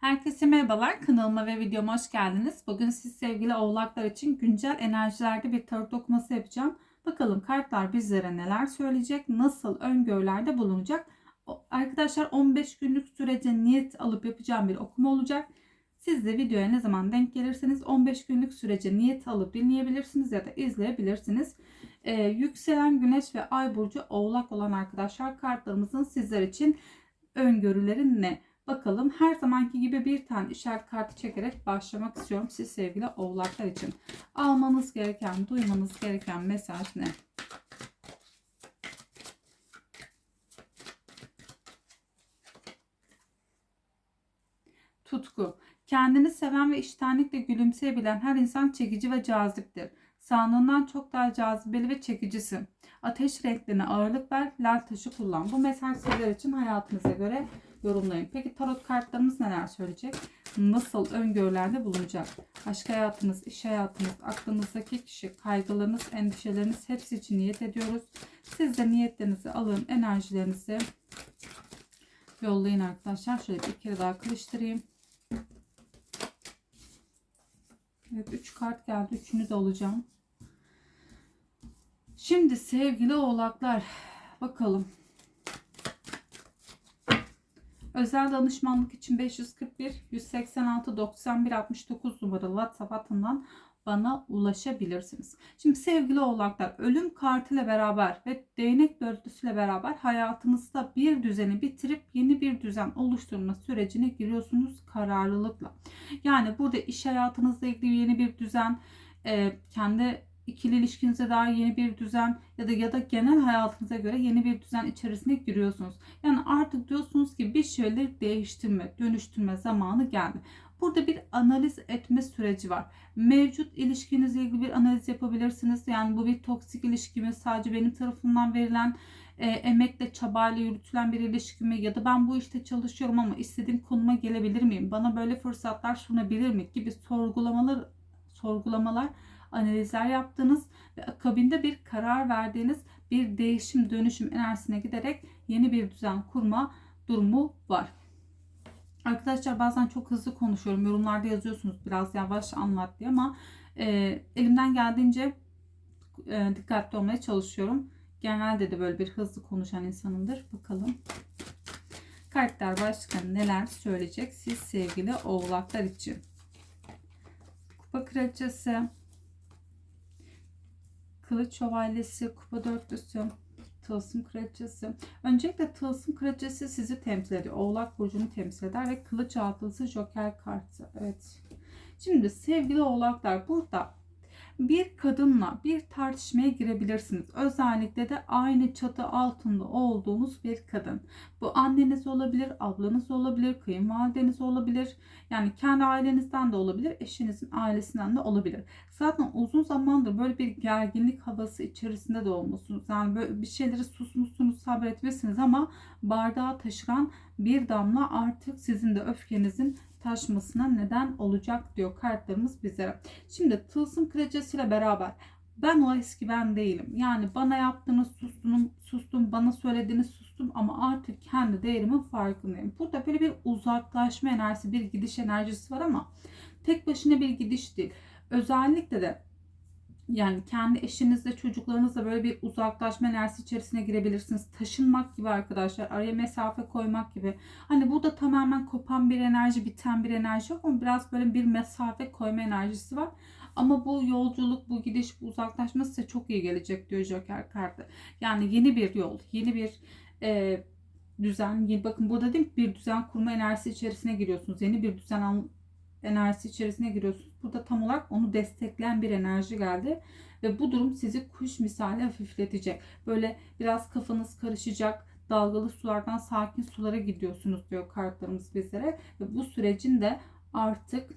Herkese merhabalar. Kanalıma ve videoma hoş geldiniz. Bugün siz sevgili oğlaklar için güncel enerjilerde bir tarot okuması yapacağım. Bakalım kartlar bizlere neler söyleyecek, nasıl öngörülerde bulunacak. Arkadaşlar 15 günlük sürece niyet alıp yapacağım bir okuma olacak. Siz de videoya ne zaman denk gelirseniz 15 günlük sürece niyet alıp dinleyebilirsiniz ya da izleyebilirsiniz. Ee, yükselen güneş ve ay burcu oğlak olan arkadaşlar kartlarımızın sizler için öngörüleri ne? Bakalım her zamanki gibi bir tane işaret kartı çekerek başlamak istiyorum siz sevgili oğlaklar için. Almanız gereken, duymanız gereken mesaj ne? Tutku. Kendini seven ve iştenlikle gülümseyebilen her insan çekici ve caziptir. Sandığından çok daha cazibeli ve çekicisin. Ateş renklerine ağırlık ver, lal taşı kullan. Bu mesaj sizler için hayatınıza göre yorumlayın. Peki tarot kartlarımız neler söyleyecek? Nasıl öngörülerde bulunacak? Aşk hayatınız, iş hayatınız, aklınızdaki kişi, kaygılarınız, endişeleriniz hepsi için niyet ediyoruz. Siz de niyetlerinizi alın, enerjilerinizi yollayın arkadaşlar. Şöyle bir kere daha karıştırayım. Evet 3 kart geldi. Üçünü de alacağım. Şimdi sevgili oğlaklar bakalım. Özel danışmanlık için 541 186 91 69 numaralı WhatsApp hattından bana ulaşabilirsiniz. Şimdi sevgili oğlaklar ölüm kartıyla beraber ve değnek dörtlüsüyle beraber hayatınızda bir düzeni bitirip yeni bir düzen oluşturma sürecine giriyorsunuz kararlılıkla. Yani burada iş hayatınızla ilgili yeni bir düzen, kendi ikili ilişkinize dair yeni bir düzen ya da ya da genel hayatınıza göre yeni bir düzen içerisine giriyorsunuz. Yani artık diyorsunuz ki bir şeyleri değiştirme, dönüştürme zamanı geldi. Burada bir analiz etme süreci var. Mevcut ilişkinizle ilgili bir analiz yapabilirsiniz. Yani bu bir toksik ilişki mi? Sadece benim tarafından verilen e, emekle, çabayla yürütülen bir ilişki mi? Ya da ben bu işte çalışıyorum ama istediğim konuma gelebilir miyim? Bana böyle fırsatlar sunabilir mi? Gibi sorgulamalar, sorgulamalar analizler yaptığınız ve akabinde bir karar verdiğiniz bir değişim dönüşüm enerjisine giderek yeni bir düzen kurma durumu var. Arkadaşlar bazen çok hızlı konuşuyorum. Yorumlarda yazıyorsunuz biraz yavaş anlat diye ama e, elimden geldiğince e, dikkatli olmaya çalışıyorum. Genelde de böyle bir hızlı konuşan insanımdır. Bakalım. Kartlar başka neler söyleyecek siz sevgili oğlaklar için. Kupa kraliçesi, kılıç şövalyesi, kupa dörtlüsü, tılsım kraliçesi. Öncelikle tılsım kraliçesi sizi temsil ediyor. Oğlak burcunu temsil eder ve kılıç altılısı joker kartı. Evet. Şimdi sevgili oğlaklar burada bir kadınla bir tartışmaya girebilirsiniz. Özellikle de aynı çatı altında olduğunuz bir kadın. Bu anneniz olabilir, ablanız olabilir, kayınvalideniz olabilir. Yani kendi ailenizden de olabilir, eşinizin ailesinden de olabilir. Zaten uzun zamandır böyle bir gerginlik havası içerisinde de olmuşsunuz. Yani böyle bir şeyleri susmuşsunuz, sabretmişsiniz ama bardağa taşıran bir damla artık sizin de öfkenizin taşmasına neden olacak diyor kartlarımız bizlere. Şimdi tılsım kraliçesiyle beraber ben o eski ben değilim. Yani bana yaptığınız sustum, sustum, bana söylediğiniz sustum ama artık kendi değerimin farkındayım. Burada böyle bir uzaklaşma enerjisi, bir gidiş enerjisi var ama tek başına bir gidiş değil. Özellikle de yani kendi eşinizle çocuklarınızla böyle bir uzaklaşma enerjisi içerisine girebilirsiniz. Taşınmak gibi arkadaşlar. Araya mesafe koymak gibi. Hani burada tamamen kopan bir enerji, biten bir enerji yok ama biraz böyle bir mesafe koyma enerjisi var. Ama bu yolculuk, bu gidiş, bu uzaklaşma size çok iyi gelecek diyor Joker kartı. Yani yeni bir yol, yeni bir e, düzen. Bakın burada değil mi? Bir düzen kurma enerjisi içerisine giriyorsunuz. Yeni bir düzen enerjisi içerisine giriyorsunuz. Burada tam olarak onu destekleyen bir enerji geldi. Ve bu durum sizi kuş misali hafifletecek. Böyle biraz kafanız karışacak. Dalgalı sulardan sakin sulara gidiyorsunuz diyor kartlarımız bizlere. Ve bu sürecin de artık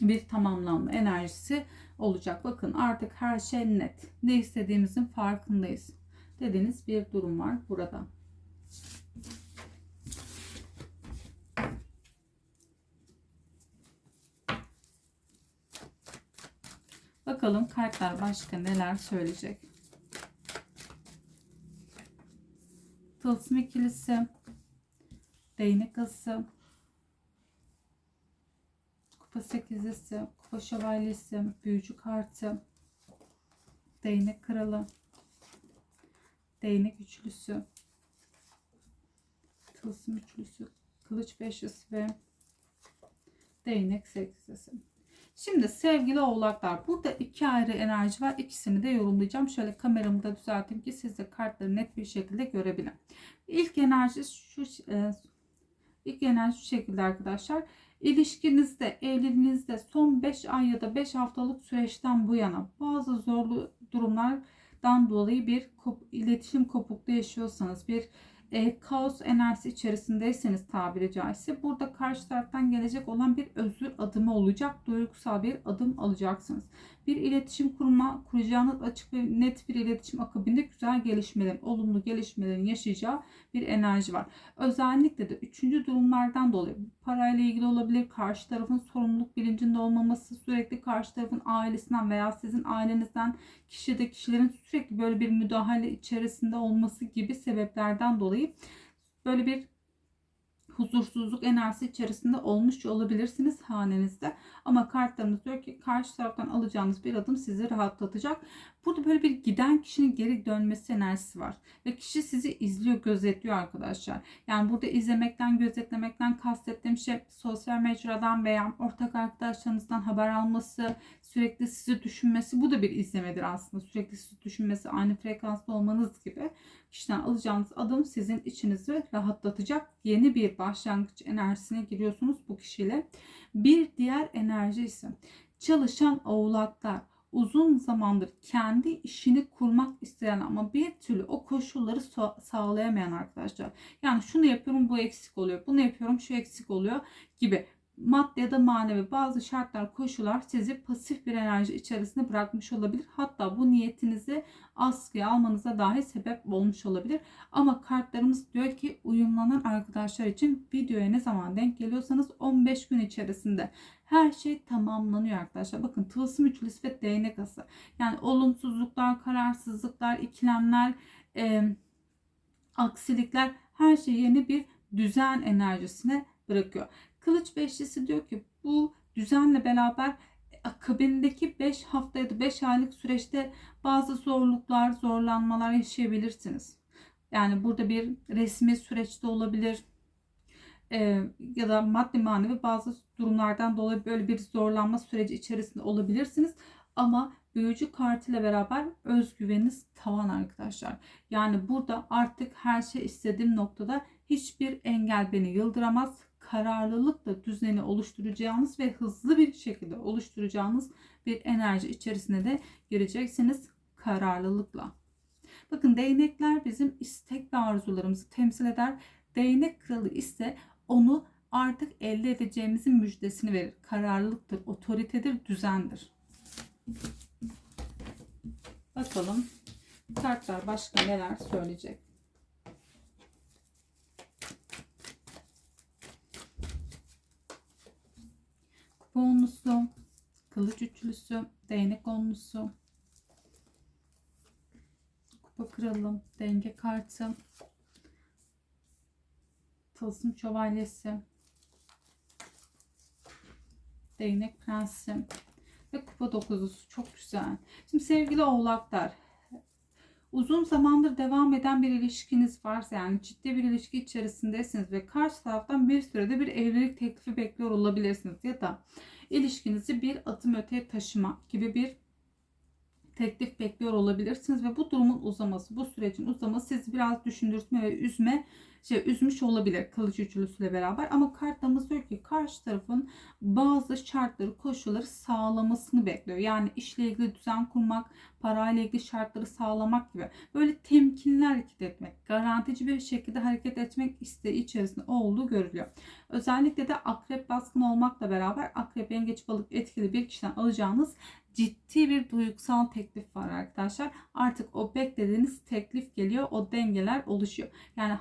bir tamamlanma enerjisi olacak. Bakın artık her şey net. Ne istediğimizin farkındayız. Dediğiniz bir durum var burada. Bakalım kartlar başka neler söyleyecek. Tılsım ikilisi, değnek ası, kupa sekizlisi, kupa şövalyesi, büyücü kartı, değnek kralı, değnek üçlüsü, tılsım üçlüsü, kılıç beşlisi ve değnek sekizlisi. Şimdi sevgili oğlaklar burada iki ayrı enerji var. İkisini de yorumlayacağım. Şöyle kameramı da düzelteyim ki siz de kartları net bir şekilde görebilin. İlk enerji şu e, ilk enerji şu şekilde arkadaşlar. İlişkinizde, evliliğinizde son 5 ay ya da 5 haftalık süreçten bu yana bazı zorlu durumlardan dolayı bir iletişim kopukluğu yaşıyorsanız, bir e, kaos enerjisi içerisindeyseniz tabiri caizse burada karşı taraftan gelecek olan bir özür adımı olacak. Duygusal bir adım alacaksınız. Bir iletişim kurma, kuracağınız açık ve net bir iletişim akabinde güzel gelişmelerin, olumlu gelişmelerin yaşayacağı bir enerji var. Özellikle de üçüncü durumlardan dolayı parayla ilgili olabilir, karşı tarafın sorumluluk bilincinde olmaması, sürekli karşı tarafın ailesinden veya sizin ailenizden kişide kişilerin sürekli böyle bir müdahale içerisinde olması gibi sebeplerden dolayı böyle bir huzursuzluk enerjisi içerisinde olmuş olabilirsiniz hanenizde. Ama kartlarımız diyor ki karşı taraftan alacağınız bir adım sizi rahatlatacak. Burada böyle bir giden kişinin geri dönmesi enerjisi var. Ve kişi sizi izliyor, gözetliyor arkadaşlar. Yani burada izlemekten, gözetlemekten kastettiğim şey sosyal mecradan veya ortak arkadaşlarınızdan haber alması, sürekli sizi düşünmesi. Bu da bir izlemedir aslında. Sürekli sizi düşünmesi, aynı frekansta olmanız gibi. Kişiden alacağınız adım sizin içinizi rahatlatacak. Yeni bir başlangıç enerjisine giriyorsunuz bu kişiyle. Bir diğer enerji ise çalışan oğlaklar uzun zamandır kendi işini kurmak isteyen ama bir türlü o koşulları sağlayamayan arkadaşlar. Yani şunu yapıyorum bu eksik oluyor. Bunu yapıyorum şu eksik oluyor gibi maddi ya da manevi bazı şartlar, koşullar sizi pasif bir enerji içerisinde bırakmış olabilir. Hatta bu niyetinizi askıya almanıza dahi sebep olmuş olabilir. Ama kartlarımız diyor ki uyumlanan arkadaşlar için videoya ne zaman denk geliyorsanız 15 gün içerisinde her şey tamamlanıyor arkadaşlar. Bakın tılsım üçlüsü ve değnek ası. Yani olumsuzluklar, kararsızlıklar, ikilemler, e, aksilikler her şey yeni bir düzen enerjisine bırakıyor. Kılıç beşlisi diyor ki bu düzenle beraber akabindeki 5 hafta ya da 5 aylık süreçte bazı zorluklar, zorlanmalar yaşayabilirsiniz. Yani burada bir resmi süreçte olabilir e, ya da maddi manevi bazı durumlardan dolayı böyle bir zorlanma süreci içerisinde olabilirsiniz. Ama büyücü kartıyla beraber özgüveniniz tavan arkadaşlar. Yani burada artık her şey istediğim noktada hiçbir engel beni yıldıramaz kararlılıkla düzeni oluşturacağınız ve hızlı bir şekilde oluşturacağınız bir enerji içerisine de gireceksiniz kararlılıkla. Bakın değnekler bizim istek ve arzularımızı temsil eder. Değnek kralı ise onu artık elde edeceğimizin müjdesini verir. Kararlılıktır, otoritedir, düzendir. Bakalım kartlar başka neler söyleyecek. Onlusu, kılıç üçlüsü, değnek onlusu, kupa kralı, denge kartı, tılsım şövalyesi, değnek prensi ve kupa dokuzusu. Çok güzel. Şimdi sevgili oğlaklar uzun zamandır devam eden bir ilişkiniz varsa yani ciddi bir ilişki içerisindesiniz ve karşı taraftan bir sürede bir evlilik teklifi bekliyor olabilirsiniz ya da ilişkinizi bir adım öteye taşıma gibi bir teklif bekliyor olabilirsiniz ve bu durumun uzaması, bu sürecin uzaması sizi biraz düşündürtme ve üzme şey üzmüş olabilir kılıç üçlüsüyle beraber ama kartımız diyor ki karşı tarafın bazı şartları, koşulları sağlamasını bekliyor. Yani işle ilgili düzen kurmak, parayla ilgili şartları sağlamak gibi böyle temkinli hareket etmek, garantici bir şekilde hareket etmek isteği içerisinde olduğu görülüyor. Özellikle de akrep baskın olmakla beraber akrep yengeç balık etkili bir kişiden alacağınız ciddi bir duygusal teklif var arkadaşlar. Artık o beklediğiniz teklif geliyor. O dengeler oluşuyor. Yani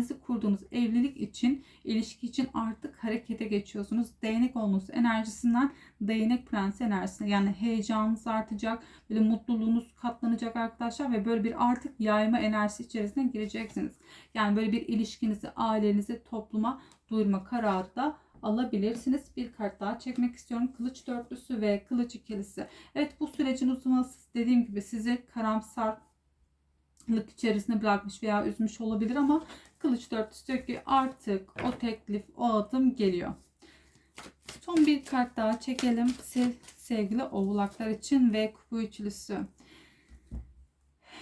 hayalinizi kurduğunuz evlilik için, ilişki için artık harekete geçiyorsunuz. Değnek olması enerjisinden değnek prensi enerjisine yani heyecanınız artacak. Böyle mutluluğunuz katlanacak arkadaşlar ve böyle bir artık yayma enerjisi içerisine gireceksiniz. Yani böyle bir ilişkinizi, ailenizi, topluma duyurma kararı da alabilirsiniz. Bir kart daha çekmek istiyorum. Kılıç dörtlüsü ve kılıç ikilisi. Evet bu sürecin uzaması dediğim gibi sizi karamsarlık içerisine bırakmış veya üzmüş olabilir ama kılıç dörtlüsü diyor ki artık o teklif, o adım geliyor. Son bir kart daha çekelim. Sev, sevgili oğlaklar için ve kupa üçlüsü.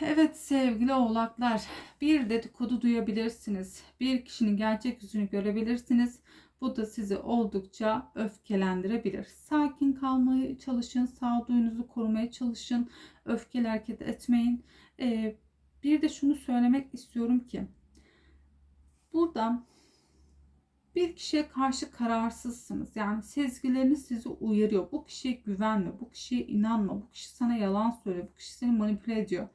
Evet sevgili oğlaklar bir dedikodu duyabilirsiniz. Bir kişinin gerçek yüzünü görebilirsiniz. Bu da sizi oldukça öfkelendirebilir. Sakin kalmaya çalışın. Sağduyunuzu korumaya çalışın. Öfkeli hareket etmeyin. Ee, bir de şunu söylemek istiyorum ki burada bir kişiye karşı kararsızsınız. Yani sezgileriniz sizi uyarıyor. Bu kişiye güvenme, bu kişiye inanma, bu kişi sana yalan söylüyor, bu kişi seni manipüle ediyor.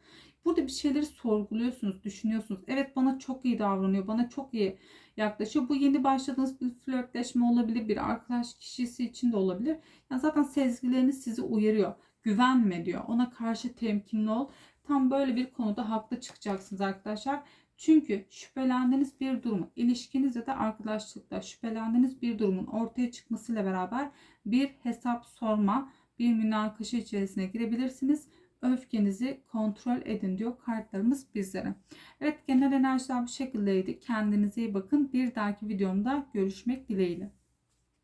Burada bir şeyleri sorguluyorsunuz, düşünüyorsunuz. Evet bana çok iyi davranıyor, bana çok iyi yaklaşıyor. Bu yeni başladığınız bir flörtleşme olabilir, bir arkadaş kişisi için de olabilir. Yani zaten sezgileriniz sizi uyarıyor. Güvenme diyor. Ona karşı temkinli ol. Tam böyle bir konuda haklı çıkacaksınız arkadaşlar. Çünkü şüphelendiğiniz bir durumu, ilişkinizde de arkadaşlıkta şüphelendiğiniz bir durumun ortaya çıkmasıyla beraber bir hesap sorma, bir münakaşa içerisine girebilirsiniz. Öfkenizi kontrol edin diyor kartlarımız bizlere. Evet genel enerjiler bu şekildeydi. Kendinize iyi bakın. Bir dahaki videomda görüşmek dileğiyle.